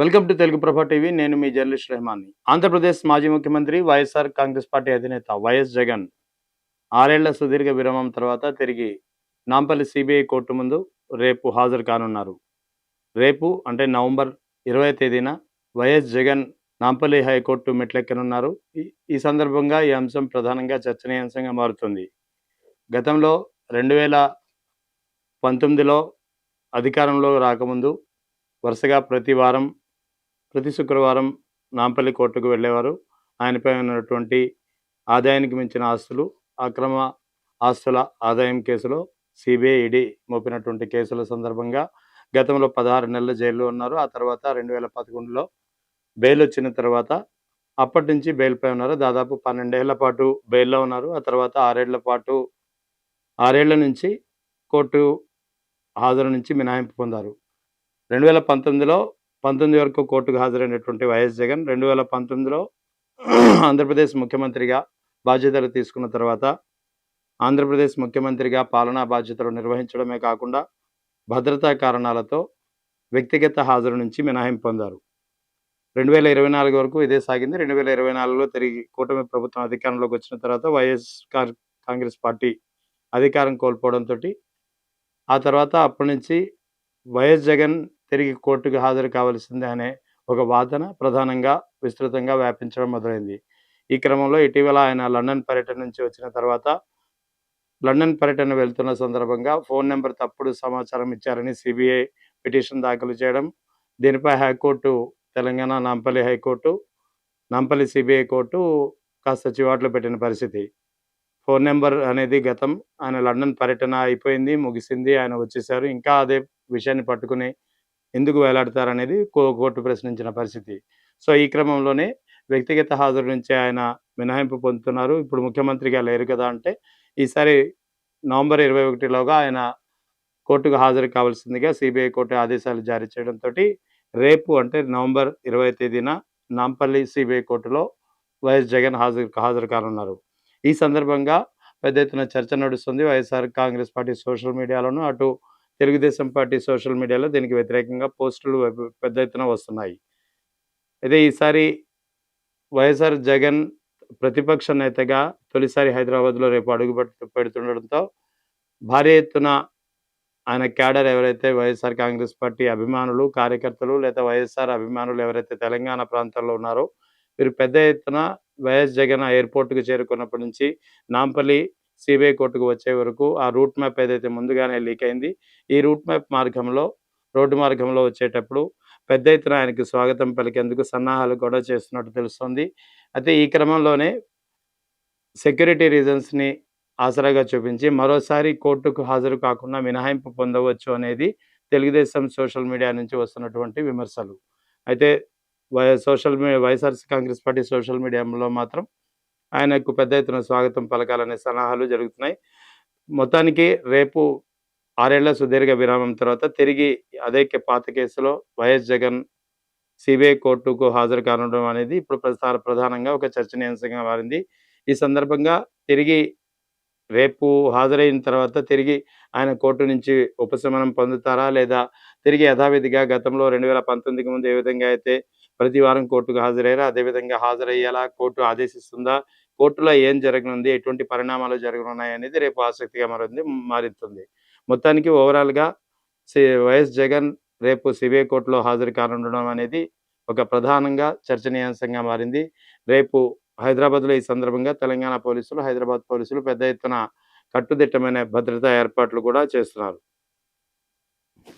Welcome to Telugu ప్రభా TV. నేను మీ journalist రెహమాన్ని. Andhra Pradesh మాజీ ముఖ్యమంత్రి వైఎస్ఆర్ కాంగ్రెస్ పార్టీ అధినేత వైఎస్ జగన్ ఆరేళ్ళ సుదీర్ఘ విరామం తర్వాత తిరిగి నాంపల్లి సిబిఐ కోర్టు ముందు రేపు హాజరు కానున్నారు. రేపు అంటే నవంబర్ ఇరవై తేదీన YS Jagan Nampally high court మెట్లెక్కనున్నారు. ఈ- ఈ సందర్భంగా ఈ అంశం ప్రధానంగా చర్చనీయాంశంగా మారుతుంది. గతంలో రెండు వేల పంతొమ్మిదిలో అధికారంలో రాకముందు వరుసగా ప్రతి వారం ప్రతి శుక్రవారం నాంపల్లి కోర్టుకు వెళ్ళేవారు. ఆయనపై ఉన్నటువంటి ఆదాయానికి మించిన ఆస్తులు అక్రమ ఆస్తుల ఆదాయం కేసులో సిబిఐ ఈడీ మోపినటువంటి కేసుల సందర్భంగా గతంలో పదహారు నెలల జైల్లో ఉన్నారు. ఆ తర్వాత రెండు వేల పదకొండులో బెయిల్ వచ్చిన తర్వాత అప్పటి నుంచి బెయిల్పై ఉన్నారు. దాదాపు పన్నెండేళ్ళ పాటు బెయిల్లో ఉన్నారు. ఆ తర్వాత ఆరేళ్ళ పాటు ఆరేళ్ళ నుంచి కోర్టు హాజరు నుంచి మినహాయింపు పొందారు. రెండు వేల పంతొమ్మిదిలో పంతొమ్మిది వరకు కోర్టుకు హాజరైనటువంటి వైఎస్ జగన్ రెండు వేల పంతొమ్మిదిలో ఆంధ్రప్రదేశ్ ముఖ్యమంత్రిగా బాధ్యతలు తీసుకున్న తర్వాత ఆంధ్రప్రదేశ్ ముఖ్యమంత్రిగా పాలనా బాధ్యతలు నిర్వహించడమే కాకుండా భద్రతా కారణాలతో వ్యక్తిగత హాజరు నుంచి మినహాయింపు పొందారు. రెండు వేల ఇరవై నాలుగు వరకు ఇదే సాగింది. రెండు వేల ఇరవై నాలుగులో తిరిగి కూటమి ప్రభుత్వం అధికారంలోకి వచ్చిన తర్వాత వైఎస్ కాంగ్రెస్ పార్టీ అధికారం కోల్పోవడంతో ఆ తర్వాత అప్పటి నుంచి వైఎస్ జగన్ తిరిగి కోర్టుకు హాజరు కావాల్సిందే అనే ఒక వాదన ప్రధానంగా విస్తృతంగా వ్యాపించడం మొదలైంది. ఈ క్రమంలో ఇటీవల ఆయన లండన్ పర్యటన నుంచి వచ్చిన తర్వాత లండన్ పర్యటన వెళ్తున్న సందర్భంగా ఫోన్ నెంబర్ తప్పుడు సమాచారం ఇచ్చారని సిబిఐ పిటిషన్ దాఖలు చేయడం దీనిపై high court Telangana Nampally high court Nampally CBI court కాస్త చివాట్లు పెట్టిన పరిస్థితి. ఫోన్ నెంబర్ అనేది గతం. ఆయన లండన్ పర్యటన అయిపోయింది ముగిసింది ఆయన వచ్చేసారు. ఇంకా అదే విషయాన్ని పట్టుకుని ఎందుకు వేలాడతారనేది కో- కోర్టు ప్రశ్నించిన పరిస్థితి. సో ఈ క్రమంలోనే వ్యక్తిగత హాజరు నుంచి ఆయన మినహాయింపు పొందుతున్నారు. ఇప్పుడు ముఖ్యమంత్రిగా లేరు కదా అంటే ఈసారి నవంబర్ ఇరవై ఒకటిలోగా ఆయన కోర్టుకు హాజరు కావాల్సిందిగా సిబిఐ కోర్టు ఆదేశాలు జారీ చేయడంతో రేపు అంటే నవంబర్ ఇరవై తేదీన నాంపల్లి సిబిఐ కోర్టులో వైఎస్ జగన్ హాజరు హాజరు కానున్నారు. ఈ సందర్భంగా పెద్ద ఎత్తున చర్చ నడుస్తుంది. వైఎస్ఆర్ కాంగ్రెస్ పార్టీ సోషల్ మీడియాలోనూ అటు తెలుగుదేశం పార్టీ సోషల్ మీడియాలో దీనికి వ్యతిరేకంగా పోస్టులు పెద్ద ఎత్తున వస్తున్నాయి. అయితే ఈసారి వైఎస్ఆర్ జగన్ ప్రతిపక్ష నేతగా తొలిసారి హైదరాబాద్లో రేపు అడుగు పెడుతుండడంతో భారీ ఎత్తున ఆయన క్యాడర్ ఎవరైతే వైఎస్ఆర్ కాంగ్రెస్ పార్టీ అభిమానులు కార్యకర్తలు లేదా వైఎస్ఆర్ అభిమానులు ఎవరైతే తెలంగాణ ప్రాంతాల్లో ఉన్నారో వీరు పెద్ద ఎత్తున వైఎస్ జగన్ ఎయిర్పోర్ట్కి చేరుకున్నప్పటి నుంచి నాంపల్లి సిబిఐ కోర్టుకు వచ్చే వరకు ఆ రూట్ మ్యాప్ ఏదైతే ముందుగానే లీక్ అయింది ఈ రూట్ మ్యాప్ మార్గంలో రోడ్డు మార్గంలో వచ్చేటప్పుడు పెద్ద ఎత్తున ఆయనకు స్వాగతం పలికేందుకు సన్నాహాలు కూడా చేస్తున్నట్టు తెలుస్తోంది. అయితే ఈ క్రమంలోనే సెక్యూరిటీ రీజన్స్ని ఆసరాగా చూపించి మరోసారి కోర్టుకు హాజరు కాకుండా మినహాయింపు పొందవచ్చు అనేది తెలుగుదేశం సోషల్ మీడియా నుంచి వస్తున్నటువంటి విమర్శలు. అయితే why- social media YSRC Congress party social మీడియాలో మాత్రం ఆయనకు పెద్ద ఎత్తున స్వాగతం పలకాలనే సలహాలు జరుగుతున్నాయి. మొత్తానికి రేపు ఆరేళ్ళ సుదీర్ఘ విరామం తర్వాత తిరిగి అదే పాత కేసులో వైఎస్ జగన్ సిబిఐ కోర్టుకు హాజరు కానడం అనేది ఇప్పుడు ప్రధానంగా ఒక చర్చనీయాంశంగా మారింది. ఈ సందర్భంగా తిరిగి రేపు హాజరైన తర్వాత తిరిగి ఆయన కోర్టు నుంచి ఉపశమనం పొందుతారా లేదా తిరిగి యథావిధిగా గతంలో రెండు వేల పంతొమ్మిదికి ముందు ఏ విధంగా అయితే ప్రతి వారం కోర్టుకు హాజరయ్యారా అదే విధంగా హాజరయ్యేలా కోర్టు ఆదేశిస్తుందా? కోర్టులో ఏం జరగనుంది? ఎటువంటి పరిణామాలు జరగనున్నాయి అనేది రేపు ఆసక్తిగా మారింది మారుతుంది. మొత్తానికి ఓవరాల్గా సి వైఎస్ జగన్ రేపు సిబిఐ కోర్టులో హాజరు కానుండడం అనేది ఒక ప్రధానంగా చర్చనీయాంశంగా మారింది. రేపు హైదరాబాద్లో ఈ సందర్భంగా తెలంగాణ పోలీసులు హైదరాబాద్ పోలీసులు పెద్ద ఎత్తున కట్టుదిట్టమైన భద్రతా ఏర్పాట్లు కూడా చేస్తున్నారు.